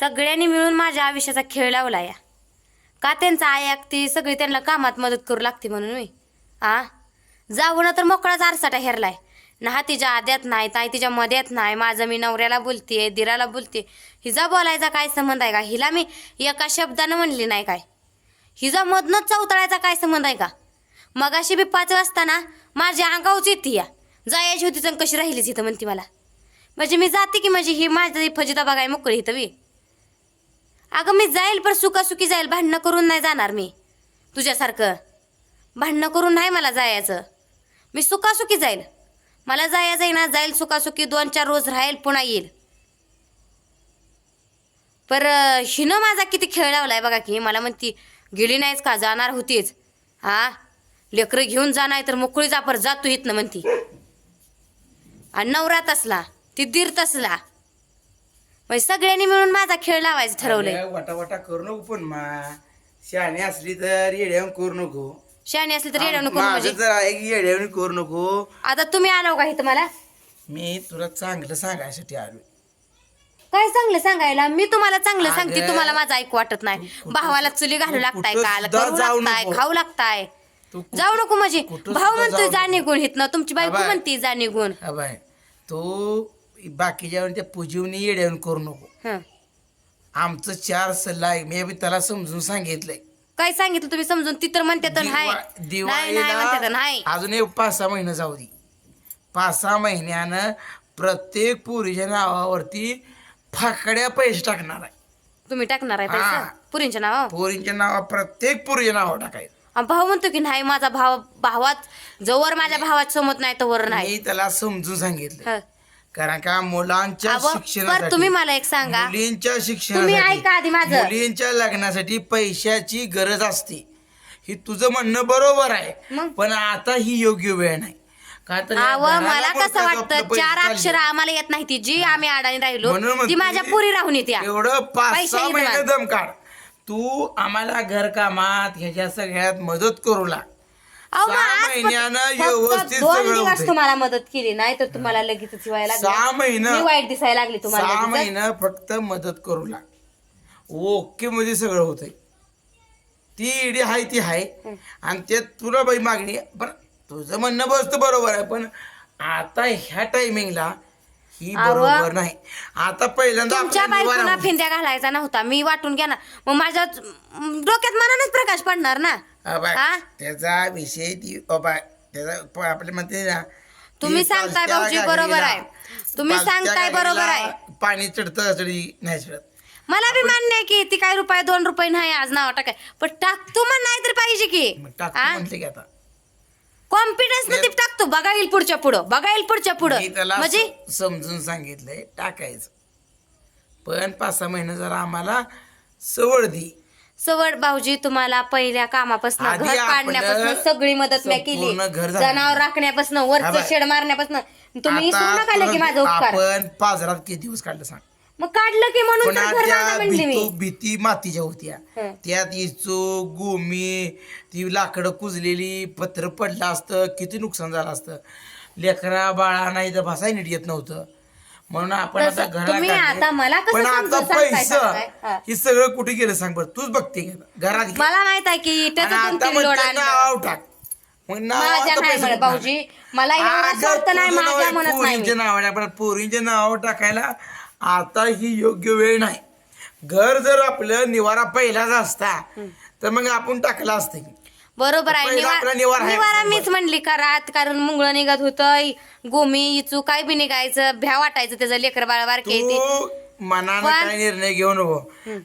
सगळ्यांनी मिळून माझ्या आयुष्याचा खेळ लावला या. का त्यांचा आई ऐकते सगळी त्यांना कामात मदत करू लागते म्हणून मी आ? जाऊ ना तर मोकळाच आरसाटा हेरलाय. ना तिच्या आद्यात नाही ताई तिच्या मध्यात नाही माझं मी नवऱ्याला बोलते दिराला बोलते हिजा बोलायचा काय संबंध आहे का? हिला मी एका शब्दानं म्हणली नाही काय? हिजा मधनच चौतळायचा काय संबंध आहे का? मगाशी बी पाच वाजता ना माझ्या अंगावच येते या. जायची होती तर कशी राहिलीच इथं म्हणते मला. म्हणजे मी जाते की म्हणजे ही माझी फजिता बघाय मोकळी इथं मी अगं मी जाईल पण सुखासुखी जाईल. भांडणं करून नाही जाणार मी. तुझ्यासारखं. भांडणं करून नाही मला जायचं. मी सुखासुखी जाईल. मला जायचं आहे ना जाईल सुखासुखी. दोन चार रोज राहील पुन्हा येईल. पर हिनं माझा किती खेळ लावलाय बघा की. मला म्हणती गेली नाहीच का? जाणार होतीच. हा? लेकरं घेऊन जा नाही तर मोकळी जापर जातो इथनं म्हणती. आणि नवरात असला ती दीर्त असला म्हणजे सगळ्यांनी मिळून माझा खेळ लावायचं ठरवलंय. अगं, वटा वटा करू नको पण मा. शहाणी असली तर येड्यावून करू नको. शहाणी असली तर येणं नको माझं म्हणजे? तर येड्यावून करू नको. आता तुम्ही आलो का इथं मला? मी तुला चांगलं सांगायसाठी आलो काय चांगलं सांगायला? मी तुम्हाला चांगलं अगं, सांगते तुम्हाला माझं ऐकू वाटत नाही. कुठं- भावाला चुली घालू लागताय कुठं काल सुद्धा करू जाऊ लागताय नको. खाऊ लागताय. तू कुठं- जाऊ नको म्हणजे. कुठं भाऊ सुद्धा म्हणतोय जाऊ जा नको. निघून हितनं तुमची बायको. म्हणते जा निघून. हा बाय तू बाकीच्या त्या पूजीवनी येड्यावून करू नको. हं. आमचं चार सल्ला आहे. मी बी त्याला समजून सांगितलंय. काय सांगितलं तुम्ही समजून? ती तर म्हणते तर नाही. दिवा- नाही नाही म्हणते तर दिवाळीला नाही. अजून एक पाच सहा महिने जाऊ दे. पाच सहा महिन्यानं प्रत्येक पुरीच्या नावावरती फाकड्या पैसे टाकणार आहे. तुम्ही टाकणार आहे हा. पुरींच्या नाव पोरींच्या नावा प्रत्येक पुरीच्या नावावर टाकायचं. भाऊ म्हणतो की नाही माझा भाव भावात जवळ माझ्या भावात समत नाही तोवर नाही. मी त्याला समजून सांगितलं हं. कारण का मुलांच्या अहो, पर शिक्षणासाठी तुम्ही मला एक सांगा मुलींच्या तुम्ही शिक्षणासाठी आधी माझं. मुलींच्या लग्नासाठी पैशाची गरज असते ही तुझं म्हणणं बरोबर आहे मग? पण आता ही योग्य वेळ नाही का तर या अव घराला मला कसं आपलं वाटतं पैसे चार चालले. अक्षर आम्हाला येत नाही ती जी आम्ही अडाणी राहिलो ती माझ्या पुरी राहून येत्या एवढं पाच पैसे सहा येत महिने नाही. दम काढ तू आम्हाला घरकामात ह्याच्या सगळ्यात मदत करू लाग सहा महिन्यानं व्यवस्थित दोन सगळं दिवस होतंय. तुम्हाला मदत केली नाही तर तुम्हाला लगेच व्हायला सहा लागलं महिनं वाईट दिसायला लागली तुम्हाला सहा लगेचच. महिना फक्त मदत करू लाग ओके मध्ये सगळं होतंय. ती इडी हाय ती हाय. आणि त्यात तुला बाई मागणी. पण तुझं म्हणणं बसतं बरोबर आहे. पण आता ह्या टायमिंगला ही अहो. बरोबर नाही. आता पहिल्यांदा तुमच्या आपल्या बायकोला निवारा- फिंद्या घालायचा नव्हता. मी वाटून घ्या ना. मग माझ्या डोक्यात मनानच प्रकाश पडणार ना. बाय, हा? त्याचा विषय ती अ बाय, त्याचा प- आपले म्हणते ना तुम्ही सांगताय पालत्या भाऊजी, बरोबर आहे. तुम्ही सांगताय बरोबर आहे. पाणी चढतं चढी नाही चढत मला बी मान्य आहे की ती काय रुपये दोन रुपये नाही आज नाव टाकाय. पण टाकतो मग नाही तर पाहिजे मग की टाकतो म्हणते की आता. कॉन्फिडन्स ती टाकतो. बघा येईल पुढच्या पुढं. बघा येईल पुढच्या पुढं. मी त्याला म्हणजे? स- समजून सांगितलंय टाकायचं. पण पाच सहा महिने जरा आम्हाला सवड दी. सवड भाऊजी तुम्हाला पहिल्या कामापासून आधी घर आपलं काढण्यापासून सगळी मदत मी केली. संपूर्ण घर झालं. जनावर राखण्यापासून हा वरचं. शेड मारण्यापासून. तुम्ही विसरू नका की माझा उपकार. आपण पाजरात किती दिवस काढलं सांग? मग काढलं की म्हणून पुन्हा तर घर त्या बांधा म्हणली मी. भीतू- भीती मातीच्या होत्या. हं. त्यात इचो गोमी ती लाकडं कुजलेली पत्र पडलं असतं किती नुकसान झालं असतं. लेकरा बाळा नाही तर भासाही नीट येत नव्हतं. म्हणून आपण आता तुम्ही. आता मला कसं पण आता सांगताय, पैसा सांगताय? हा. हे सगळं कुठे गेलं सांग बरं तूच बघते की. घरात घे. मला माहीत आहे की आणि त्याचं आता दोन तीन लोड म्हणते आणलं नाव टाक मग नावावर माझ्या तर नाही पैसे म्हणत कुठं भाऊजी मला एवढा अगं, स्वार्थ नाही तुझं नाव माझ्या आहे, नाही आपण पोरींच्या नावावर टाकायला आता ही योग्य वेळ नाही घर जर आपलं निवारा पहिलाच असता तर मग आपण टाकला असतं की. बरोबर आहे. पहिला आपला निवार निवारा आहे. निवारा मीच म्हणली का रात कारण मुंगळ निघत होतं गोमी इचू काय बी निघायचं भ्या वाटायचं त्याचं. लेकर बाळ बारके ते तू मनानं पण- काय निर्णय घेऊ नको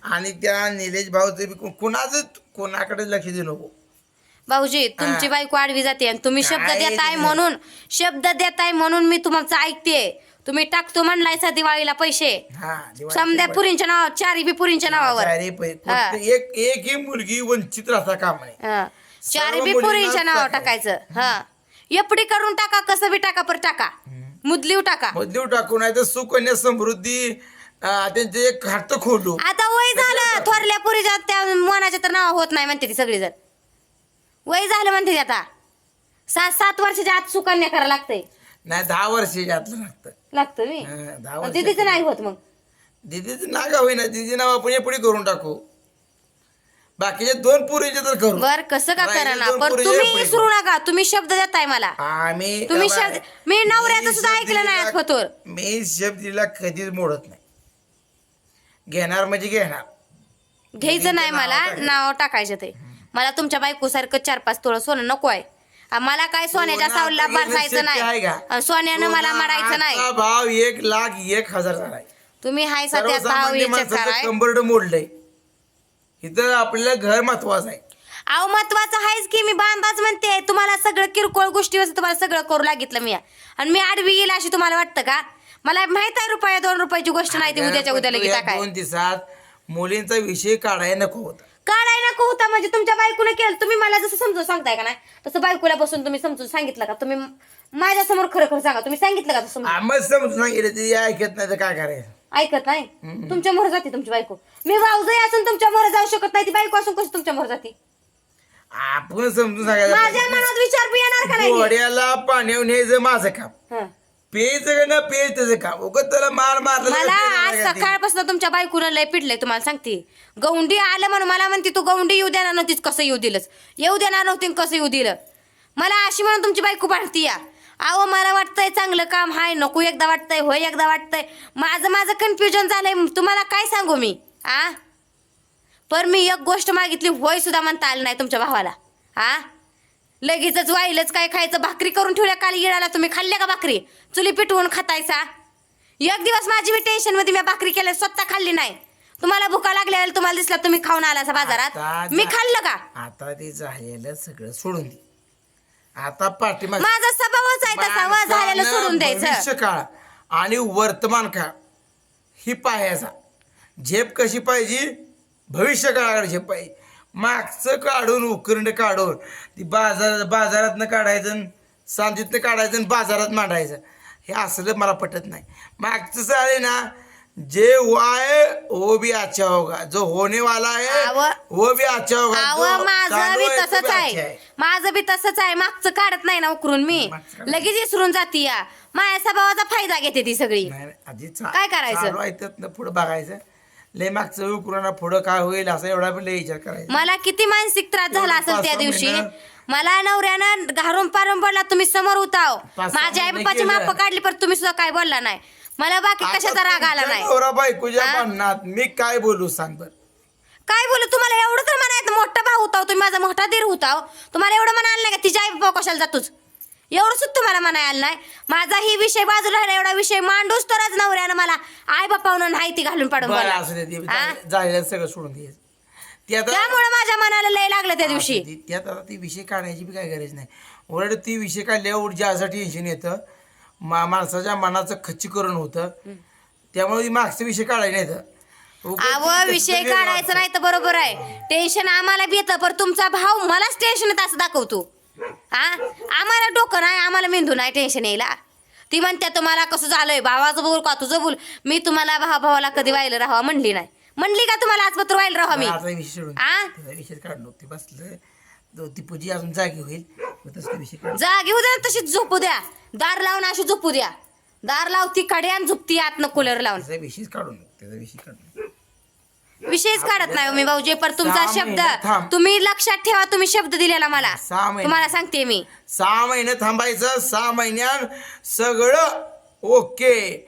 आणि त्या निलेश भाऊ कुणाच कोणाकडे लक्ष देऊ नको भाऊजी तुमची हा. बायको आडवी जाते आणि तुम्ही शब्द काय देताय. म्हणून. शब्द देताय म्हणून मी तुमचं ऐकते तुम्ही टाकतो म्हणलायचा दिवाळीला पैसे. हा समद्या पैसे. पुरींच्या नावावर चारी बी पुरींच्या नावावर. पै- हा. एक एक ही मुलगी वंचित राहता काम नाही हा. चारी बी पुरींच्या नावावर टाकायचं. हा. एपडी करून टाका कसं बी टाका पर टाका. मुदलीव टाका. मधलीव टाकू नाही तर सुकन्या समृद्धी अं, त्यांचे एक खात खोलू. आता वय झालं. थोरल्या पुरीच्या त्या मनाच्या तर नाव होत नाही म्हणते ती सगळी जण वय झालं म्हणते ती आता. सात सात वर्षाच्या आत सुकन्या करा लागतंय. नाही दहा वर्ष यातलं लागतं. लागतं मी? हा, दहा वर्ष दीदीचं नाही होत मग. दिदीचं नागा होईना. दिदी नाव आपण पुढे करून टाकू. बाकीचे दोन पुरीचे तर करू. बर कसं का राहिले करा ना दोन पण तुम्ही विसरू नका. तुम्ही शब्द देताय मला. आम्ही तुम्ही शब्द- मी नवऱ्याचं सुद्धा ऐकलं नाही खोतोर. मी शब्दीला कधीच मोडत नाही. घेणार म्हणजे घेणार. घ्यायचं नाही नाव मला. नाव टाकायचं ते. मला तुमच्या बायको सारखं चार पाच तोळं सोनं नको आहे. आ, मला काय सोन्याच्या सोनं सावलीला आता बसायचं शक्य आहे नाही का? सोन्यानं मला सोनं मारायचं नाही. भाव एक लाख एक हजार झालाय. तुम्ही हाय सध्या भाव सर्वसामान्य याच्यात माणसाचं कराय कंबरड मोडलंय. इथं आपल्याला घर महत्वाचं आहे. अहो महत्वाचं आहेच की मी बांधाच म्हणते. तुम्हाला सगळं किरकोळ गोष्टीवर तुम्हाला सगळं करू लागितलं मी. आणि मी आडवी गेला अशी तुम्हाला वाटतं का? मला माहीत आहे रुपया दोन रुपयाची गोष्ट नाही ती उद्याच्या उद्या लगेच या टाकाय दोन दिवसात मुलींचा विषय काढायला नको होता. काढाय नको होता म्हणजे तुमच्या बायकोने केलं. तुम्ही मला जसं समजून सांगताय का नाही? तसं बायकोला बसून तुम्ही समजून सांगितलं का? तुम्ही माझ्यासमोर खरं खरं सांगा. तुम्ही सांगितलं का तसं आम्हाला समजून सांगितलं ते ऐकत नाही तर काय करायचं? ऐकत नाही? तुमच्या मोहर जाते तुमची बायको. मी भाऊजही असून तुमच्या मोहर जाऊ शकत नाही. ती बायको असून कशी तुमच्या मोहर जाते? आपण समजून माझ्या सांगायचं मनात विचार बी येणार का नाही? घोड्याला पाण्यावर न्यायचं माझं काम. हं. पेयचं का ना पेय त्याचं काम. उगत त्याला मार मारलं मला आज सकाळपासून तुमच्या बायकोनं लय पिडलंय तुम्हाला सांगते. गौंडी आलं म्हणून मला म्हणते तू गौंडी येऊ देणार नव्हतीस कसं येऊ दिलंस? येऊ देणार नव्हती आणि कसं येऊ दिलं? मला अशी म्हणून तुमची बायको भांडती या. अहो मला वाटतंय चांगलं काम हाय नको एकदा वाटतंय होय एकदा वाटतंय. माझं माझं कन्फ्युजन झालंय तुम्हाला काय सांगू मी? आ? पर मी एक गोष्ट मागितली होय सुद्धा म्हणता आलं नाही तुमच्या भावाला. आ? लगेचच वाईलच काय खायचं भाकरी करून ठेवल्या काल येळाला तुम्ही खाल्ल्या का भाकरी? चुली पिटवून खातायचा एक दिवस माझी मी टेन्शनमध्ये मी भाकरी केल्या स्वतः खाल्ली नाही. तुम्हाला भुका लागल्या तुम्हाला दिसला तुम्ही खाऊन आला बाजारात? मी खाल्लं का? आता ते झालेलं सगळं सोडून दे. आता पाठीमाग माझा स्वभावच आहे तसा व झालेलं सोडून द्यायचं. भविष्य काळ आणि वर्तमान काळ ही पाहायचा. झेप कशी पाहिजे? भविष्य काळाकडे झेप पाहिजे. मागचं काढून उकरंड काढून ती बाजार बाजारातनं काढायचं सांजीतनं काढायचं आणि बाजारात मांडायचं. हे असलं मला पटत नाही. मागचं चालेल ना जे हुआ है वो भी अच्छा होगा। जो होने वाला है आव- वो भी अच्छा होगा। अव जो माझं चालू बी है, तो तसंच भी आहे। माझं बी तसंच आहे. मागचं काढत नाही ना उकरून मी. मागचं काढत लगेच विसरून जाती या. माझ्या स्वभावाचा फायदा घेते ती सगळी. नाही नाही, आधी चा- काय करायचं? चालू आहे त्यातनं पुढं बघायचं. लय मागचं उकरून पुढं काय होईल असं एवढा पण लय विचार करायचा. मला किती मानसिक त्रास झाला एवढं असेल त्या दिवशी. महिनं- मला नवऱ्यानं घारून पारून पडला तुम्ही समोर उताव. पाच-सहा माझ्या आई महिने बापाची केलं. माप काढली पण तुम्ही सुद्धा काय बोलला नाही. मला बाकी कशाचा राग आला नाही? नवरा बायकोच्या हा? भांडणात मी काय बोलू सांग बर? काय बोलू? तुम्हाला एवढं तर म्हणायचं मोठा भाऊ होता तुम्ही माझा मोठा दीर होता तुम्हाला एवढं म्हणायला नाही का? तिच्या आई बाबा कशाला जातोच? एवढं सुद्धा तुम्हाला म्हणायला नाही. माझा ही विषय बाजूला राहिला एवढा विषय मांडूच तरच नवऱ्यानं मला आई बापावनं नाही ती घालून पाडून बरं बोलला. असू दे ते हा? झालेलं सगळं सोडून ते आता त्यामुळे माझ्या मनाला लय लागलं त्या दिवशी. दे, त्यात आता ती विषय काढायची बी काय गरज नाही. उलट ती विषय काढल्यावर ज्याचं टेन्शन येतं मा माणसाच्या मनाचं खच्चीकरण होतं. त्यामुळे मागचा विषय काढायला नाही तर उगाच अव ती विषय काढायचं. नाही तर बरोबर आहे. टेन्शन आम्हाला बी येतं पण तुमचा भाऊ मलाच टेन्शन येत असं दाखवतो. हा आम्हाला डोकं नाही आम्हाला मेंदू नाही टेन्शन यायला. ती म्हणते तुम्हाला कसं झालंय? भावाचं बोल का तुझं बोल? मी तुम्हाला भावा भावाला कधी व्हायला राहावा म्हणली नाही. म्हणली का तुम्हाला आजपत्र व्हायला राहावा मी? आता विषय सोडून दे. आ? त्याचा विषय काढलो ते बसलं. तो पूजी अजून जागी होईल. मग तसं विषय काढ जागी होऊ द्या ना तशीच झोपू द्या. दार लावून अशी झोपू द्या. दार लावती कडे आणि झोपती आतनं कूलर लावून. त्याचा विषय काढून त्याचा विषय काढून विषयच काढत नाही हो मी भाऊजी पण तुमचा सहा शब्द महिने थांब. तुम्ही लक्षात ठेवा तुम्ही शब्द दिलेला मला. सहा महिने. तुम्हाला सांगते मी. सहा महिने थांबायचं सहा महिन्यात सगळं ओके